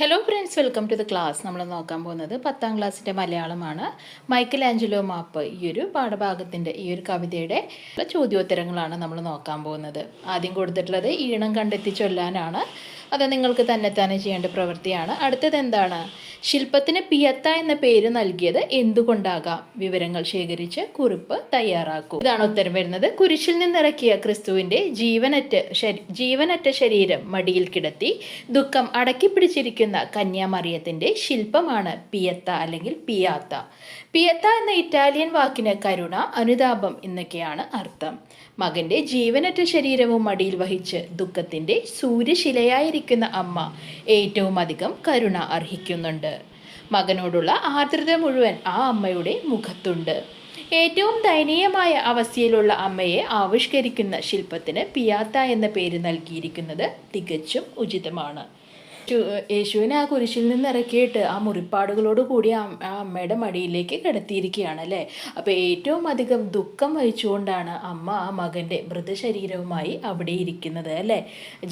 Hello friends welcome to the class നമ്മൾ നോക്കാൻ പോകുന്നത് പത്താം ക്ലാസ്സിന്റെ മലയാളമാണ്. മൈക്കൽ ആഞ്ചലോ മാപ്പ് ഈ ഒരു പാഠഭാഗത്തിന്റെ ഈ ഒരു കവിതയുടെ ചോദ്യോത്തരങ്ങളാണ് നമ്മൾ നോക്കാൻ പോകുന്നത്. ആദ്യം കൊടുത്തിട്ടുള്ളത് ഈണം കണ്ടെത്തി ചൊല്ലാനാണ്. അത് നിങ്ങൾക്ക് തന്നെത്താനെ ചെയ്യേണ്ട പ്രവൃത്തിയാണ്. അടുത്തത് എന്താണ്? ശില്പത്തിന് പിയത്ത എന്ന പേര് നൽകിയത് എന്തുകൊണ്ടാകാം? വിവരങ്ങൾ ശേഖരിച്ച് കുറിപ്പ് തയ്യാറാക്കൂ. ഇതാണ് ഉത്തരം വരുന്നത്. കുരിശിൽ നിന്നിറക്കിയ ക്രിസ്തുവിന്റെ ജീവനറ്റ ജീവനറ്റ ശരീരം മടിയിൽ കിടത്തി ദുഃഖം അടക്കി പിടിച്ചിരിക്കുന്ന കന്യാമറിയത്തിന്റെ ശില്പമാണ് പിയത്ത അല്ലെങ്കിൽ പിയാത്ത. പിയത്ത എന്ന ഇറ്റാലിയൻ വാക്കിന് കരുണ അനുതാപം എന്നൊക്കെയാണ് അർത്ഥം. മകന്റെ ജീവനറ്റ ശരീരവും മടിയിൽ വഹിച്ച് ദുഃഖത്തിന്റെ സൂര്യശിലയായിരിക്കുന്ന അമ്മ ഏറ്റവും അധികം കരുണ അർഹിക്കുന്നുണ്ട്. മകനോടുള്ള ആർദ്രത മുഴുവൻ ആ അമ്മയുടെ മുഖത്തുണ്ട്. ഏറ്റവും ദയനീയമായ അവസ്ഥയിലുള്ള അമ്മയെ ആവിഷ്കരിക്കുന്ന ശില്പത്തിന് പിയാത്ത എന്ന പേര് നൽകിയിരിക്കുന്നത് തികച്ചും ഉചിതമാണ്. യേശുവിനെ ആ കുരിശിൽ നിന്ന് ഇറക്കിയിട്ട് ആ മുറിപ്പാടുകളോട് കൂടി ആ അമ്മയുടെ മടിയിലേക്ക് കിടത്തിയിരിക്കുകയാണ് അല്ലേ? അപ്പോൾ ഏറ്റവും അധികം ദുഃഖം വഹിച്ചുകൊണ്ടാണ് അമ്മ ആ മകന്റെ മൃതശരീരവുമായി അവിടെ ഇരിക്കുന്നത് അല്ലേ?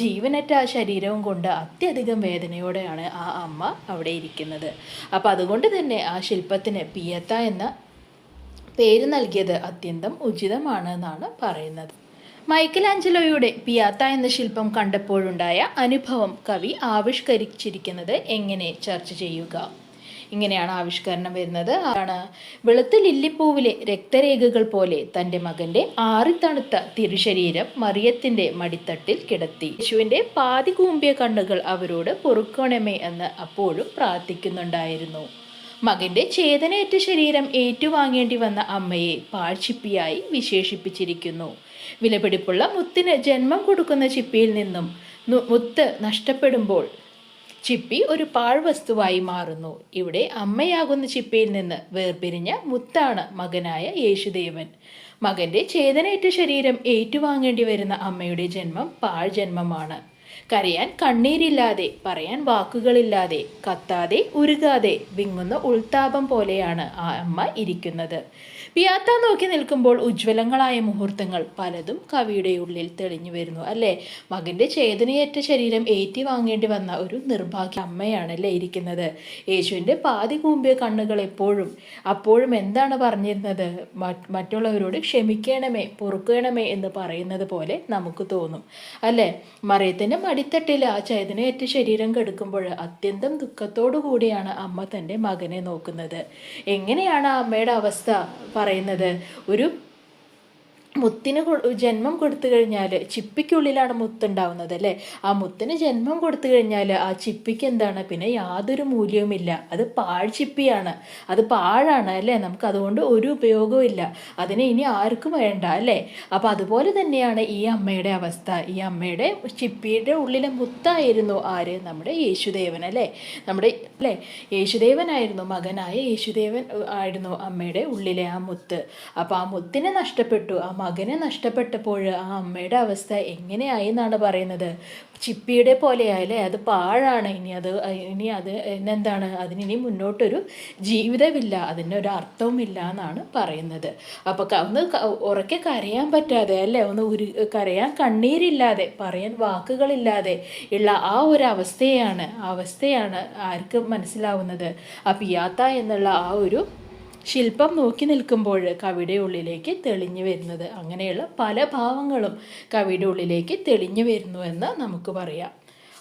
ജീവനറ്റ ആ ശരീരവും കൊണ്ട് അത്യധികം വേദനയോടെയാണ് ആ അമ്മ അവിടെ ഇരിക്കുന്നത്. അപ്പോൾ അതുകൊണ്ട് തന്നെ ആ ശില്പത്തിന് പിയത്ത എന്ന പേര് നൽകിയത് അത്യന്തം ഉചിതമാണ് എന്നാണ് പറയുന്നത്. മൈക്കൽ ആഞ്ചലോയുടെ പിയാത്ത എന്ന ശില്പം കണ്ടപ്പോഴുണ്ടായ അനുഭവം കവി ആവിഷ്കരിച്ചിരിക്കുന്നത് എങ്ങനെ ചർച്ച ചെയ്യുക? ഇങ്ങനെയാണ് ആവിഷ്കരണം വരുന്നത്. ആണ് വെളുത്ത ലില്ലിപ്പൂവിലെ രക്തരേഖകൾ പോലെ തന്റെ മകന്റെ ആറിത്തണുത്ത തിരുശരീരം മറിയത്തിന്റെ മടിത്തട്ടിൽ കിടത്തി. യേശുവിന്റെ പാതി കൂമ്പിയ കണ്ണുകൾ അവരോട് പൊറുക്കണമേ എന്ന് അപ്പോഴും പ്രാർത്ഥിക്കുന്നുണ്ടായിരുന്നു. മകന്റെ ചേതനയേറ്റ ശരീരം ഏറ്റുവാങ്ങേണ്ടി വന്ന അമ്മയെ പാഴ്ചിപ്പിയായി വിശേഷിപ്പിച്ചിരിക്കുന്നു. വിലപിടിപ്പുള്ള മുത്തിന് ജന്മം കൊടുക്കുന്ന ചിപ്പിയിൽ നിന്നും മുത്ത് നഷ്ടപ്പെടുമ്പോൾ ചിപ്പി ഒരു പാഴ്വസ്തുവായി മാറുന്നു. ഇവിടെ അമ്മയാകുന്ന ചിപ്പിയിൽ നിന്ന് വേർപിരിഞ്ഞ മുത്താണ് മകനായ യേശുദേവൻ. മകന്റെ ചേതനയേറ്റ ശരീരം ഏറ്റുവാങ്ങേണ്ടി വരുന്ന അമ്മയുടെ ജന്മം പാഴ്ജന്മമാണ്. കരയാൻ കണ്ണീരില്ലാതെ പറയാൻ വാക്കുകളില്ലാതെ കത്താതെ ഉരുകാതെ വിങ്ങുന്ന ഉൾത്താപം പോലെയാണ് ആ അമ്മ ഇരിക്കുന്നത്. പിയാത്ത നോക്കി നിൽക്കുമ്പോൾ ഉജ്ജ്വലങ്ങളായ മുഹൂർത്തങ്ങൾ പലതും കവിയുടെ ഉള്ളിൽ തെളിഞ്ഞു വരുന്നു അല്ലേ? മകന്റെ ചേതനയേറ്റ ശരീരം ഏറ്റി വാങ്ങേണ്ടി വന്ന ഒരു നിർഭാഗ്യ അമ്മയാണ് അമ്മയാണല്ലേ ഇരിക്കുന്നത്? യേശുവിന്റെ പാതി കൂമ്പിയ കണ്ണുകൾ എപ്പോഴും അപ്പോഴും എന്താണ് പറഞ്ഞിരുന്നത്? മറ്റുള്ളവരോട് ക്ഷമിക്കണമേ പൊറുക്കണമേ എന്ന് പറയുന്നത് പോലെ നമുക്ക് തോന്നും അല്ലേ? മറിയത്തിന്റെ മടിത്തട്ടിൽ ആ ചൈതന്യേറ്റ ശരീരം കെടുക്കുമ്പോൾ അത്യന്തം ദുഃഖത്തോടു കൂടിയാണ് അമ്മ തന്റെ മകനെ നോക്കുന്നത്. എങ്ങനെയാണ് ആ അമ്മയുടെ അവസ്ഥ പറയുന്നത്? ഒരു മുത്തിന് ജന്മം കൊടുത്തു കഴിഞ്ഞാൽ ചിപ്പിക്കുള്ളിലാണ് മുത്തുണ്ടാവുന്നത് അല്ലേ? ആ മുത്തിന് ജന്മം കൊടുത്തു കഴിഞ്ഞാൽ ആ ചിപ്പിക്ക് എന്താണ്? പിന്നെ യാതൊരു മൂല്യവുമില്ല. അത് പാഴ്ചിപ്പിയാണ് അത് പാഴാണ് അല്ലേ? നമുക്ക് അതുകൊണ്ട് ഒരു ഉപയോഗവും ഇല്ല. അതിനെ ഇനി ആർക്കും വേണ്ട അല്ലേ? അപ്പോൾ അതുപോലെ തന്നെയാണ് ഈ അമ്മയുടെ അവസ്ഥ. ഈ അമ്മയുടെ ചിപ്പിയുടെ ഉള്ളിലെ മുത്തായിരുന്നു ആര്? നമ്മുടെ യേശുദേവൻ അല്ലേ? നമ്മുടെ അല്ലേ? യേശുദേവനായിരുന്നു മകനായ യേശുദേവൻ ആയിരുന്നു അമ്മയുടെ ഉള്ളിലെ ആ മുത്ത്. അപ്പോൾ ആ മുത്തിനെ നഷ്ടപ്പെട്ടു. ആ മകനെ നഷ്ടപ്പെട്ടപ്പോൾ ആ അമ്മയുടെ അവസ്ഥ എങ്ങനെയായി എന്നാണ് പറയുന്നത്? ചിപ്പിയുടെ പോലെയായാലേ അത് പാഴാണ്. ഇനി അത് ഇനി അത് എന്താണ് അതിനി മുന്നോട്ടൊരു ജീവിതമില്ല. അതിനൊരു അർത്ഥവുമില്ല എന്നാണ് പറയുന്നത്. അപ്പോൾ ഒന്ന് ഉറക്കെ കരയാൻ പറ്റാതെ അല്ലേ? ഒന്ന് ഉരു കരയാൻ കണ്ണീരില്ലാതെ പറയാൻ വാക്കുകളില്ലാതെ ഉള്ള ആ ഒരു അവസ്ഥയാണ് അവസ്ഥയാണ് ആർക്കും മനസ്സിലാവുന്നത്. ആ പിയാത്ത എന്നുള്ള ആ ഒരു ശില്പം നോക്കി നിൽക്കുമ്പോൾ കവിയുടെ ഉള്ളിലേക്ക് തെളിഞ്ഞു വരുന്നത്. അങ്ങനെയുള്ള പല ഭാവങ്ങളും കവിയുടെ ഉള്ളിലേക്ക് തെളിഞ്ഞു വരുന്നു എന്ന് നമുക്ക് പറയാം.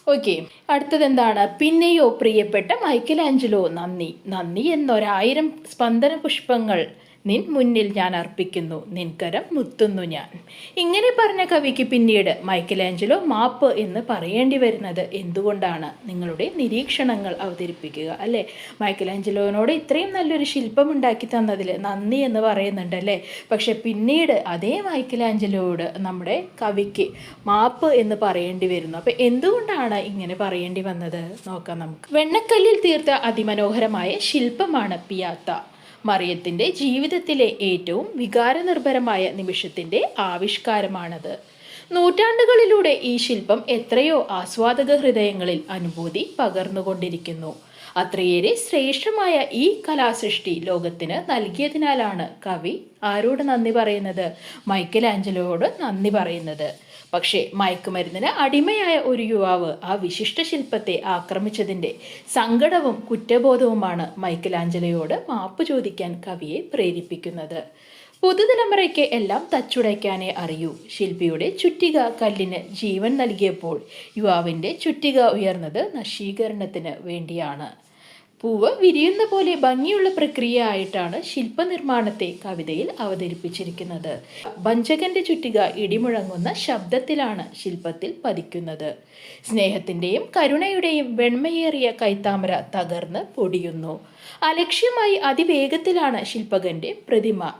ഓക്കെ അടുത്തത് എന്താണ്? പിന്നെയോ പ്രിയപ്പെട്ട മൈക്കൽ ആഞ്ചലോ നന്ദി. നന്ദി എന്നൊരായിരം സ്പന്ദന പുഷ്പങ്ങൾ നിൻ മുന്നിൽ ഞാൻ അർപ്പിക്കുന്നു നിൻകരം മുത്തുന്നു ഞാൻ. ഇങ്ങനെ പറഞ്ഞ കവിക്ക് പിന്നീട് മൈക്കൽ ആഞ്ചലോ മാപ്പ് എന്ന് പറയേണ്ടി വരുന്നത് എന്തുകൊണ്ടാണ്? നിങ്ങളുടെ നിരീക്ഷണങ്ങൾ അവതരിപ്പിക്കുക അല്ലേ? മൈക്കൽ ആഞ്ചലോനോട് ഇത്രയും നല്ലൊരു ശില്പം ഉണ്ടാക്കി തന്നതിൽ നന്ദി എന്ന് പറയുന്നുണ്ട് അല്ലേ? പക്ഷെ പിന്നീട് അതേ മൈക്കൽ ആഞ്ചലോയോട് നമ്മുടെ കവിക്ക് മാപ്പ് എന്ന് പറയേണ്ടി വരുന്നു. അപ്പോൾ എന്തുകൊണ്ടാണ് ഇങ്ങനെ പറയേണ്ടി വന്നത്? നോക്കാം നമുക്ക്. വെണ്ണക്കല്ലിൽ തീർത്ത അതിമനോഹരമായ ശില്പമാണ് പിയാത്ത. മറിയത്തിന്റെ ജീവിതത്തിലെ ഏറ്റവും വികാരനിർഭരമായ നിമിഷത്തിന്റെ ആവിഷ്കാരമാണത്. നൂറ്റാണ്ടുകളിലൂടെ ഈ ശില്പം എത്രയോ ആസ്വാദക ഹൃദയങ്ങളിൽ അനുഭൂതി പകർന്നുകൊണ്ടിരിക്കുന്നു. അത്രയേറെ ശ്രേഷ്ഠമായ ഈ കലാസൃഷ്ടി ലോകത്തിന് നൽകിയതിനാലാണ് കവി ആരോട് നന്ദി പറയുന്നത് മൈക്കൽ ആഞ്ചലോയോട് നന്ദി പറയുന്നത്. പക്ഷേ മയക്കുമരുന്നിന് അടിമയായ ഒരു യുവാവ് ആ വിശിഷ്ട ശില്പത്തെ ആക്രമിച്ചതിന്റെ സങ്കടവും കുറ്റബോധവുമാണ് മൈക്കലാഞ്ചലയോട് മാപ്പ് ചോദിക്കാൻ കവിയെ പ്രേരിപ്പിക്കുന്നത്. പുതുതലമുറയ്ക്ക് എല്ലാം തച്ചുടയ്ക്കാനേ അറിയൂ. ശില്പിയുടെ ചുറ്റിക കല്ലിന് ജീവൻ നൽകിയപ്പോൾ യുവാവിന്റെ ചുറ്റിക ഉയർന്നത് നശീകരണത്തിന് വേണ്ടിയാണ്. പൂവ് വിരിയുന്ന പോലെ ഭംഗിയുള്ള പ്രക്രിയ ആയിട്ടാണ് ശില്പനിർമ്മാണത്തെ കവിതയിൽ അവതരിപ്പിച്ചിരിക്കുന്നത്. ഭഞ്ചകന്റെ ചുറ്റിക ഇടിമുഴങ്ങുന്ന ശബ്ദത്തിലാണ് ശില്പത്തിൽ പതിക്കുന്നത്. സ്നേഹത്തിന്റെയും കരുണയുടെയും വെണ്മയേറിയ കൈത്താമര തകർന്ന് പൊടിയുന്നു. അലക്ഷ്യമായി അതിവേഗത്തിലാണ് ശില്പകന്റെ പ്രതിമ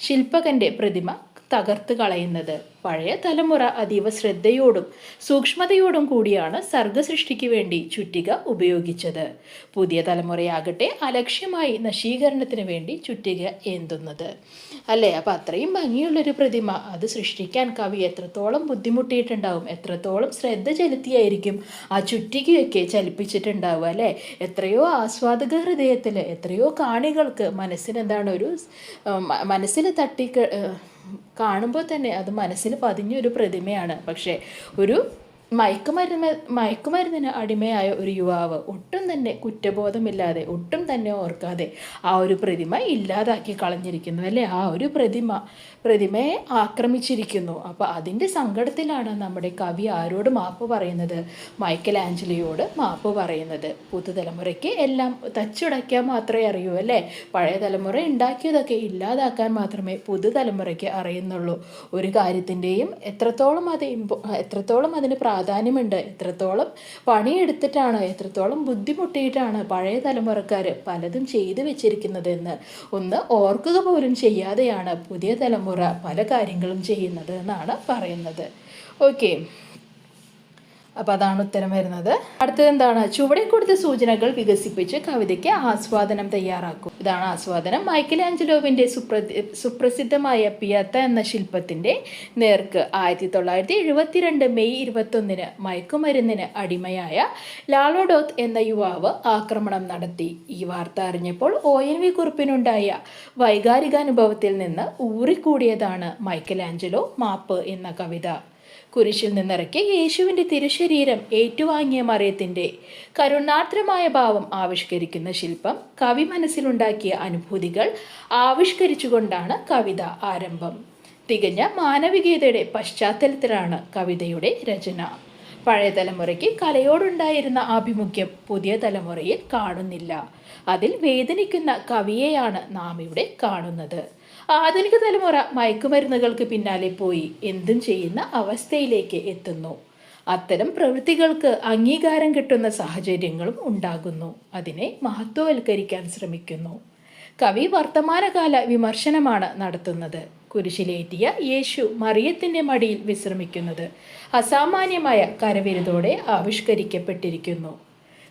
ശില്പകന്റെ പ്രതിമ തകർത്ത് കളയുന്നത്. പഴയ തലമുറ അതീവ ശ്രദ്ധയോടും സൂക്ഷ്മതയോടും കൂടിയാണ് സർഗസൃഷ്ടിക്ക് വേണ്ടി ചുറ്റിക ഉപയോഗിച്ചത്. പുതിയ തലമുറയാകട്ടെ അലക്ഷ്യമായി നശീകരണത്തിന് വേണ്ടി ചുറ്റിക ഏന്തുന്നത്. അല്ലേ? അപ്പം അത്രയും ഭംഗിയുള്ളൊരു പ്രതിമ അത് സൃഷ്ടിക്കാൻ കവി എത്രത്തോളം ബുദ്ധിമുട്ടിയിട്ടുണ്ടാവും എത്രത്തോളം ശ്രദ്ധ ചെലുത്തിയായിരിക്കും ആ ചുറ്റികയൊക്കെ ചലിപ്പിച്ചിട്ടുണ്ടാവുക അല്ലേ? എത്രയോ ആസ്വാദക ഹൃദയത്തിൽ എത്രയോ കാണികൾക്ക് മനസ്സിനെന്താണ് ഒരു മനസ്സിന് തട്ടി കാണുമ്പോൾ തന്നെ അത് മനസ്സിൽ പതിഞ്ഞൊരു പ്രതിമയാണ്. പക്ഷേ ഒരു മയക്കുമരുന്ന് മയക്കുമരുന്നിന് അടിമയായ ഒരു യുവാവ് ഒട്ടും തന്നെ കുറ്റബോധമില്ലാതെ ഒട്ടും തന്നെ ഓർക്കാതെ ആ ഒരു പ്രതിമ ഇല്ലാതാക്കി കളഞ്ഞിരിക്കുന്നു അല്ലേ? ആ ഒരു പ്രതിമ പ്രതിമയെ ആക്രമിച്ചിരിക്കുന്നു. അപ്പോൾ അതിന്റെ സങ്കടത്തിലാണ് നമ്മുടെ കവി ആരോട് മാപ്പ് പറയുന്നത്? മൈക്കൽ ആഞ്ചലിയോട് മാപ്പ് പറയുന്നത്. പുതുതലമുറയ്ക്ക് എല്ലാം തച്ചുടയ്ക്കാൻ മാത്രമേ അറിയൂ അല്ലേ? പഴയ തലമുറ ഉണ്ടാക്കിയതൊക്കെ ഇല്ലാതാക്കാൻ മാത്രമേ പുതുതലമുറയ്ക്ക് അറിയുന്നുള്ളൂ. ഒരു കാര്യത്തിന്റെയും എത്രത്തോളം അത് എത്രത്തോളം അതിന് പ്രാധാന്യമുണ്ട്. എത്രത്തോളം പണിയെടുത്തിട്ടാണ് എത്രത്തോളം ബുദ്ധിമുട്ടിയിട്ടാണ് പഴയ തലമുറക്കാർ പലതും ചെയ്തു വെച്ചിരിക്കുന്നത് എന്ന് ഒന്ന് ഓർക്കുക പോലും ചെയ്യാതെയാണ് പുതിയ തലമുറ പല കാര്യങ്ങളും ചെയ്യുന്നത് എന്നാണ് പറയുന്നത്. ഓക്കെ. അപ്പോൾ അതാണ് ഉത്തരം വരുന്നത്. അടുത്തത് എന്താണ്? ചുവടെ കൊടുത്ത സൂചനകൾ വികസിപ്പിച്ച് കവിതയ്ക്ക് ആസ്വാദനം തയ്യാറാക്കും. ഇതാണ് ആസ്വാദനം. മൈക്കൽ ആഞ്ചലോവിന്റെ സുപ്രതി സുപ്രസിദ്ധമായ പിയത്ത എന്ന ശില്പത്തിന്റെ നേർക്ക് ആയിരത്തി തൊള്ളായിരത്തി എഴുപത്തിരണ്ട് മെയ് ഇരുപത്തൊന്നിന് മയക്കുമരുന്നിന് അടിമയായ ലാലോഡോത്ത് എന്ന യുവാവ് ആക്രമണം നടത്തി. ഈ വാർത്ത അറിഞ്ഞപ്പോൾ ഒ എൻ വി കുറിപ്പിനുണ്ടായ വൈകാരികാനുഭവത്തിൽ നിന്ന് ഊറിക്കൂടിയതാണ് മൈക്കൽ ആഞ്ചലോ മാപ്പ് എന്ന കവിത. കുരിശിൽ നിന്നിറക്കി യേശുവിന്റെ തിരുശരീരം ഏറ്റുവാങ്ങിയ മറിയത്തിന്റെ കരുണാർദ്രമായ ഭാവം ആവിഷ്കരിക്കുന്ന ശില്പം കവി മനസ്സിലുണ്ടാക്കിയ അനുഭൂതികൾ ആവിഷ്കരിച്ചുകൊണ്ടാണ് കവിത ആരംഭം. തികഞ്ഞ മാനവികതയുടെ പശ്ചാത്തലത്തിലാണ് കവിതയുടെ രചന. പഴയ തലമുറയ്ക്ക് കലയോടുണ്ടായിരുന്ന ആഭിമുഖ്യം പുതിയ തലമുറയിൽ കാണുന്നില്ല. അതിൽ വേദനിക്കുന്ന കവിയെയാണ് നാം ഇവിടെ കാണുന്നത്. ആധുനിക തലമുറ മയക്കുമരുന്നുകൾക്ക് പിന്നാലെ പോയി എന്തും ചെയ്യുന്ന അവസ്ഥയിലേക്ക് എത്തുന്നു. അത്തരം പ്രവൃത്തികൾക്ക് അംഗീകാരം കിട്ടുന്ന സാഹചര്യങ്ങളും ഉണ്ടാകുന്നു. അതിനെ മഹത്വവൽക്കരിക്കാൻ ശ്രമിക്കുന്നു. കവി വർത്തമാനകാല വിമർശനമാണ് നടത്തുന്നത്. കുരിശിലേറ്റിയ യേശു മറിയത്തിന്റെ മടിയിൽ വിശ്രമിക്കുന്നത് അസാമാന്യമായ കരവിരുതോടെ ആവിഷ്കരിക്കപ്പെട്ടിരിക്കുന്നു.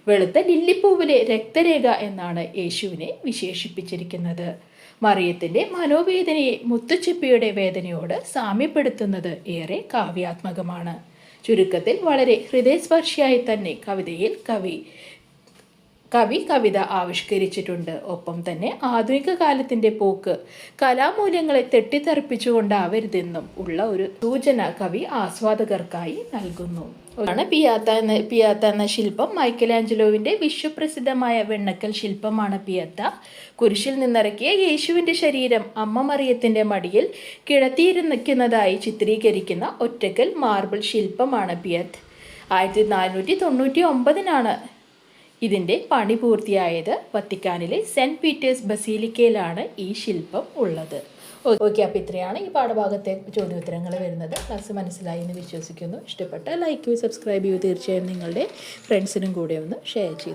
വെളുത്ത ലില്ലിപ്പൂവിലെ രക്തരേഖ എന്നാണ് യേശുവിനെ വിശേഷിപ്പിച്ചിരിക്കുന്നത്. മറിയത്തിന്റെ മനോവേദനയെ മുത്തുച്ചിപ്പിയുടെ വേദനയോട് സാമ്യപ്പെടുത്തുന്നത് ഏറെ കാവ്യാത്മകമാണ്. ചുരുക്കത്തിൽ വളരെ ഹൃദയസ്പർശിയായി തന്നെ കവിതയിൽ കവി കവി കവിത ആവിഷ്കരിച്ചിട്ടുണ്ട്. ഒപ്പം തന്നെ ആധുനിക കാലത്തിന്റെ പോക്ക്. കലാമൂല്യങ്ങളെ തെട്ടിത്തെറിപ്പിച്ചുകൊണ്ടാവരുതെന്നും ഉള്ള ഒരു സൂചന കവി ആസ്വാദകർക്കായി നൽകുന്നു. ആണ് പിയാത്ത എന്ന പിയാത്ത എന്ന ശില്പം. മൈക്കലാഞ്ചലോവിന്റെ വിശ്വപ്രസിദ്ധമായ വെണ്ണക്കൽ ശില്പമാണ് പിയത്ത. കുരിശിൽ നിന്നിറക്കിയ യേശുവിന്റെ ശരീരം അമ്മ മറിയത്തിന്റെ മടിയിൽ കിടത്തിയിരുന്നിക്കുന്നതായി ചിത്രീകരിക്കുന്ന ഒറ്റക്കൽ മാർബിൾ ശില്പമാണ് പിയത്ത്. ആയിരത്തി നാനൂറ്റി തൊണ്ണൂറ്റി ഒമ്പതിനാണ് ഇതിന്റെ പണി പൂർത്തിയായത് വത്തിക്കാനിലെ സെന്റ് പീറ്റേഴ്സ് ബസീലിക്കയിലാണ് ഈ ശില്പം ഉള്ളത്. ഓക്കെ അപ്പോൾ ഇത്രയാണ് ഈ പാഠഭാഗത്തെ ചോദ്യോത്തരങ്ങൾ വരുന്നത്. ക്ലാസ് മനസ്സിലായി എന്ന് വിശ്വസിക്കുന്നു. ഇഷ്ടപ്പെട്ട ലൈക്ക് സബ്സ്ക്രൈബ് ചെയ്യൂ. തീർച്ചയായും നിങ്ങളുടെ ഫ്രണ്ട്സിനും കൂടെ ഒന്ന് ഷെയർ ചെയ്തു.